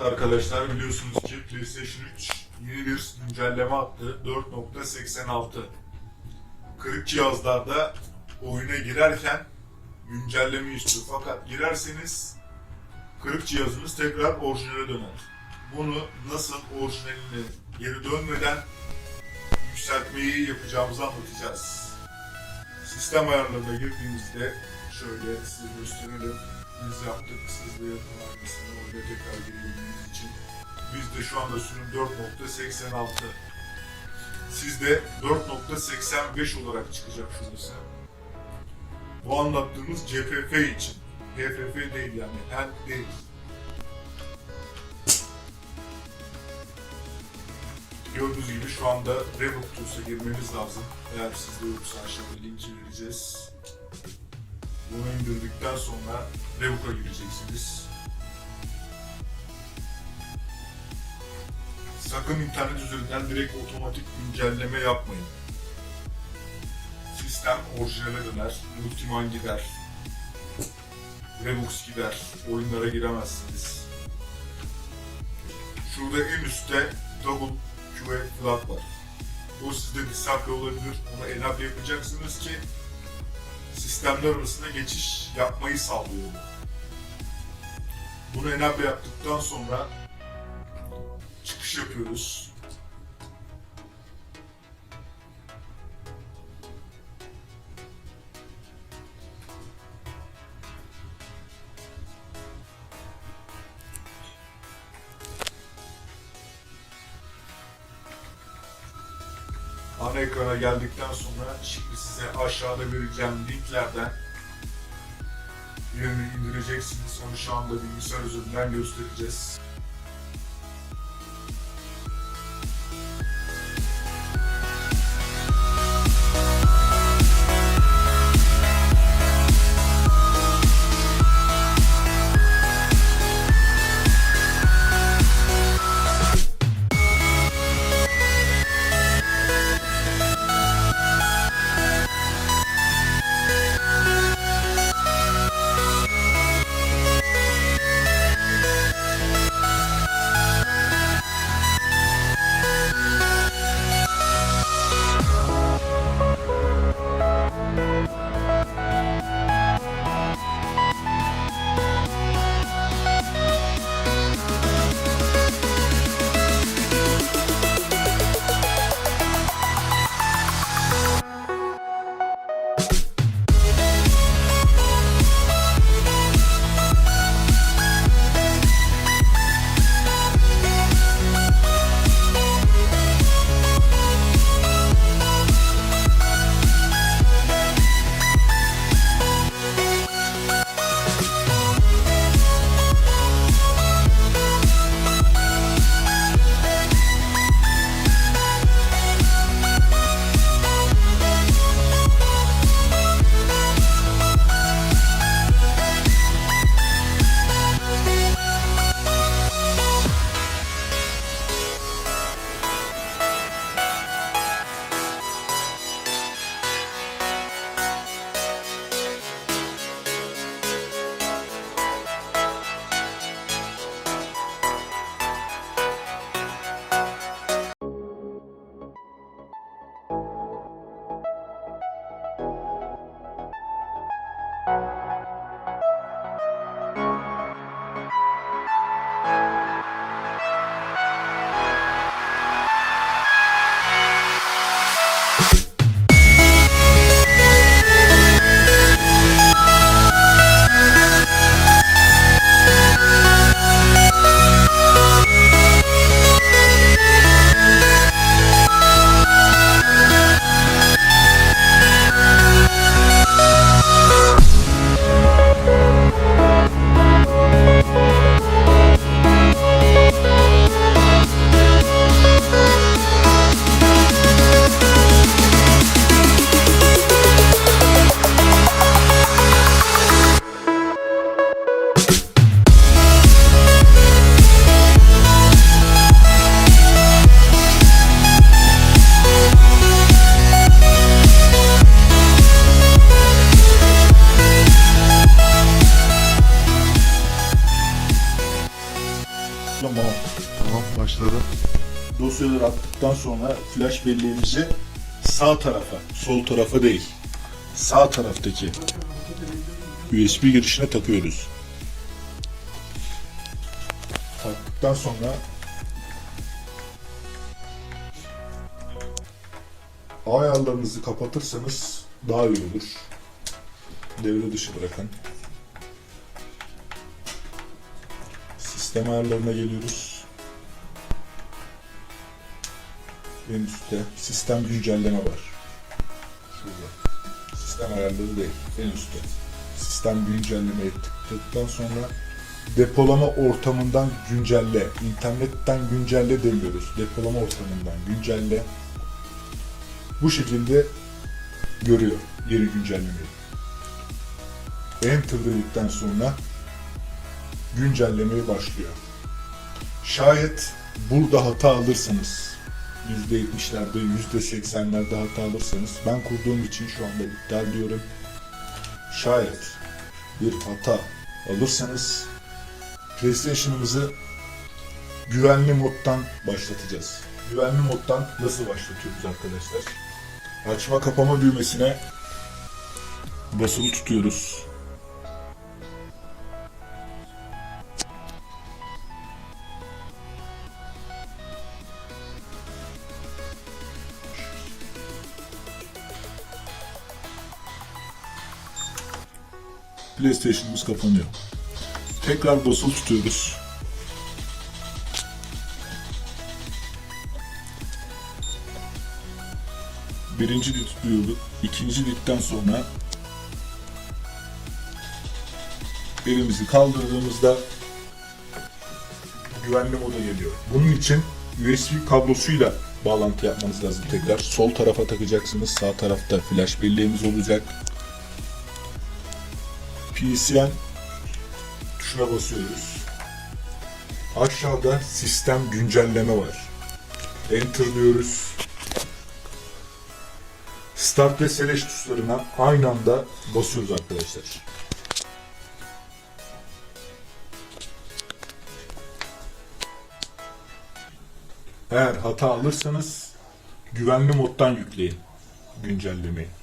Arkadaşlar biliyorsunuz ki PlayStation 3 yeni bir güncelleme attı. 4.86 Kırık cihazlarda oyuna girerken güncelleme istiyor. Fakat girerseniz kırık cihazınız tekrar orijinale döner. Bunu nasıl orijinaline geri dönmeden yükseltmeyi yapacağımızı anlatacağız. Sistem ayarlarına girdiğimizde şöyle size gösterelim. Biz yaptık. Siz de yapın aynısını oraya tekrar girebilmeniz için. Bizde şu anda sürüm 4.86. Sizde 4.85 olarak çıkacak şurası. Bu anlattığımız CFF için. PFF değil yani, hand değil. Gördüğünüz gibi şu anda Revoke Tools'a girmemiz lazım. Eğer sizde yoksa aşağıda linki vereceğiz. Bunu indirdikten sonra Revoke'a gireceksiniz. Sakın internet üzerinden direkt otomatik güncelleme yapmayın. Sistem orijinale döner, Multiman gider, Remux gider, oyunlara giremezsiniz. Şurada en üstte Double QA flag var. O sizde disable olabilir, onu enable yapacaksınız ki sistemler arasında geçiş yapmayı sağlıyor. Bunu enable yaptıktan sonra çıkış yapıyoruz. Ekrana geldikten sonra şimdi size aşağıda vereceğim linklerden birini indireceksiniz. Onu şu anda bilgisayar üzerinden göstereceğiz. Attıktan sonra flash belleğimizi sağ tarafa, sol tarafa değil, sağ taraftaki USB girişine takıyoruz. Taktıktan sonra ayarlarınızı kapatırsanız daha iyi olur. Devre dışı bırakın. Sistem ayarlarına geliyoruz. En üstte sistem güncelleme var. Şurada. Sistem ayarları değil. En üstte. Sistem güncellemeyi tıkladıktan sonra depolama ortamından güncelle. internetten güncelle demiyoruz. Depolama ortamından güncelle. Bu şekilde görüyor yeni güncellemeyi. Enter dedikten sonra güncellemeye başlıyor. Şayet burada hata alırsanız %70'lerde, %80'lerde hata alırsanız ben kurduğum için şu anda iptal diyorum. Şayet bir hata alırsanız PlayStation'ımızı güvenli moddan başlatacağız. Güvenli moddan nasıl başlatıyoruz arkadaşlar? Açma kapama düğmesine basılı tutuyoruz. PlayStation'ımız kapanıyor. Tekrar basılı tutuyoruz. Birinci lit duyuldu. İkinci litten sonra elimizi kaldırdığımızda güvenli moda geliyor. Bunun için USB kablosuyla bağlantı yapmanız lazım tekrar. Sol tarafa takacaksınız. Sağ tarafta flash belleğimiz olacak. PCN tuşuna basıyoruz. Aşağıda sistem güncelleme var. Enter diyoruz. Start ve Select tuşlarına aynı anda basıyoruz arkadaşlar. Eğer hata alırsanız güvenli moddan yükleyin güncellemeyi.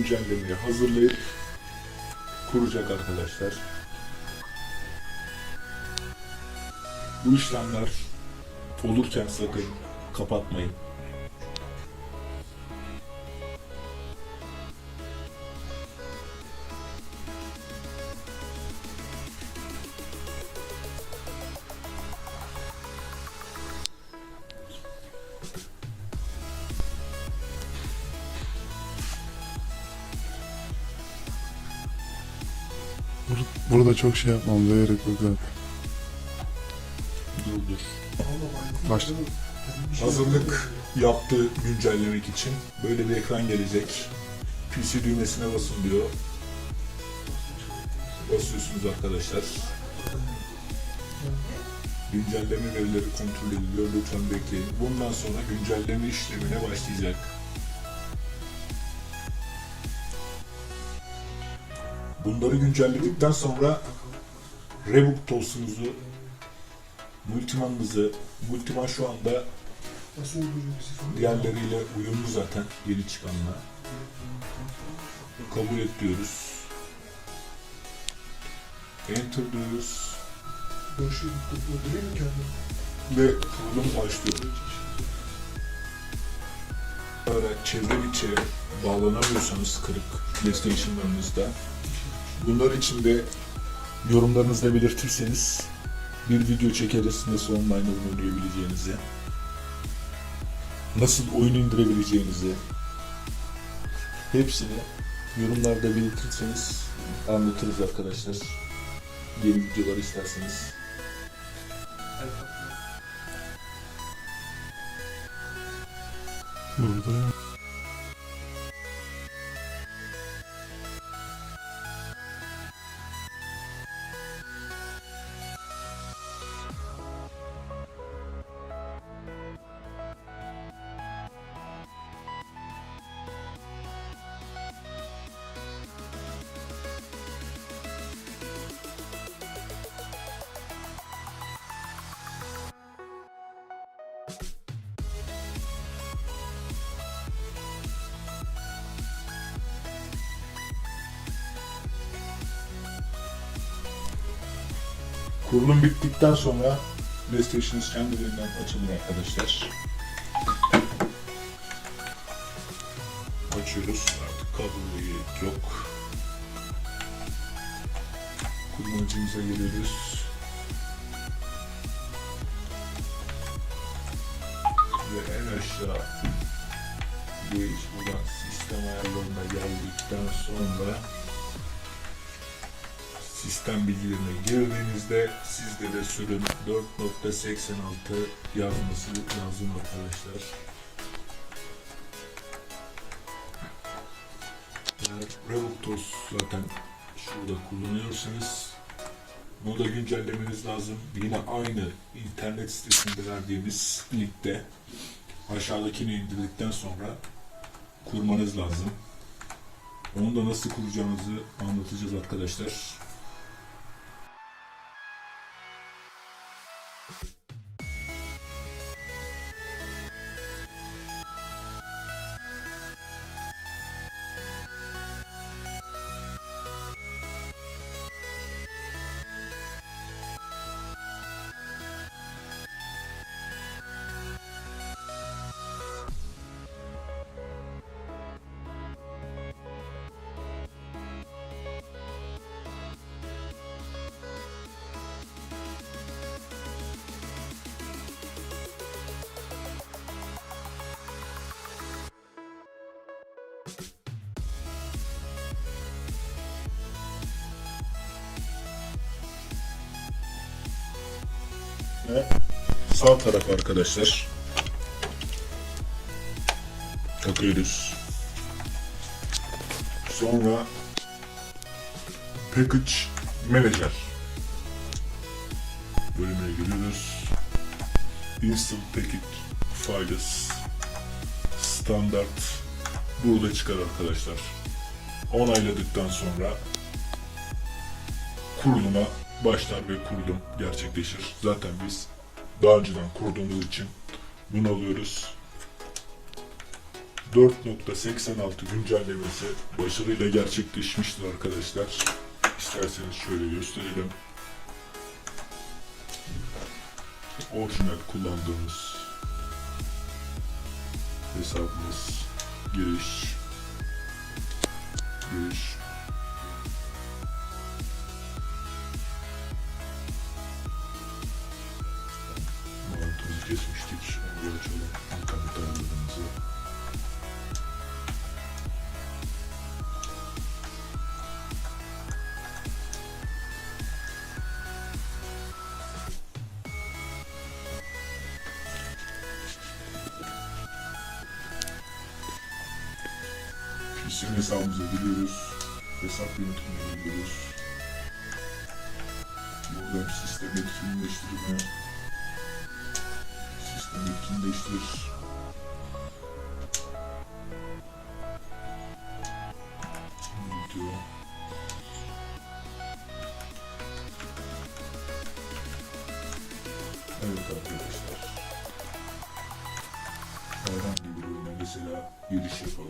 Güncellemeyi hazırlayıp kuracak arkadaşlar. Bu işlemler olurken sakın kapatmayın. Burada çok şey yapmamıza gerek yok zaten. Dur. Başla. Hazırlık yaptı güncellemek için. Böyle bir ekran gelecek. PC düğmesine basın diyor. Basıyorsunuz arkadaşlar. Güncelleme verileri kontrol ediliyor. Lütfen bekleyin. Bundan sonra güncelleme işlemine başlayacak. Bunları güncelledikten sonra Reboot tools'unuzu Multiman'ınızı, Multiman şu anda diğerleriyle uyumlu zaten yeni çıkanla. Kabul et diyoruz. Enter diyoruz. Ve kurulum başlıyor. Olarak çevre içi bağlanamıyorsanız kırık PlayStation'larınızda bunlar için de yorumlarınızda belirtirseniz bir video çekeriz nasıl online oyun oynayabileceğinizi nasıl oyun indirebileceğinizi hepsini yorumlarda belirtirseniz anlatırız arkadaşlar. Yeni videolar isterseniz. Burada Kurulum bittikten sonra PlayStation'ınız kendiliğinden açılır arkadaşlar. Açıyoruz. Artık kabloya yok. Kullanıcımıza giriyoruz. Ve en aşağı geç buradan sistem ayarlarına geldikten sonra sistem bilgilerine girdiğinizde sizde de sürüm 4.86 yazması lazım arkadaşlar. Eğer Revoltos zaten şurada kullanıyorsanız bunu da güncellemeniz lazım. Yine aynı internet sitesinde verdiğimiz linkte aşağıdakini indirdikten sonra kurmanız lazım. Onu da nasıl kuracağınızı anlatacağız arkadaşlar. Ve sağ taraf arkadaşlar. Takıyoruz. Sonra Package Manager bölümüne giriyoruz. Instant Package Files Standart burada çıkar arkadaşlar. Onayladıktan sonra kuruluma başlar ve kurulum gerçekleşir. Zaten biz daha önceden kurduğumuz için bunu alıyoruz. 4.86 güncellemesi başarıyla gerçekleşmiştir arkadaşlar. İsterseniz şöyle gösterelim. Orijinal kullandığımız hesabımız giriş giriş Kişinin hesabımıza giriyoruz. Hesap yönetimine giriyoruz. Buradan sistem etkinleştirme. Sistem etkinleştir. Video. Evet arkadaşlar. Herhangi bir oyuna mesela giriş yapalım.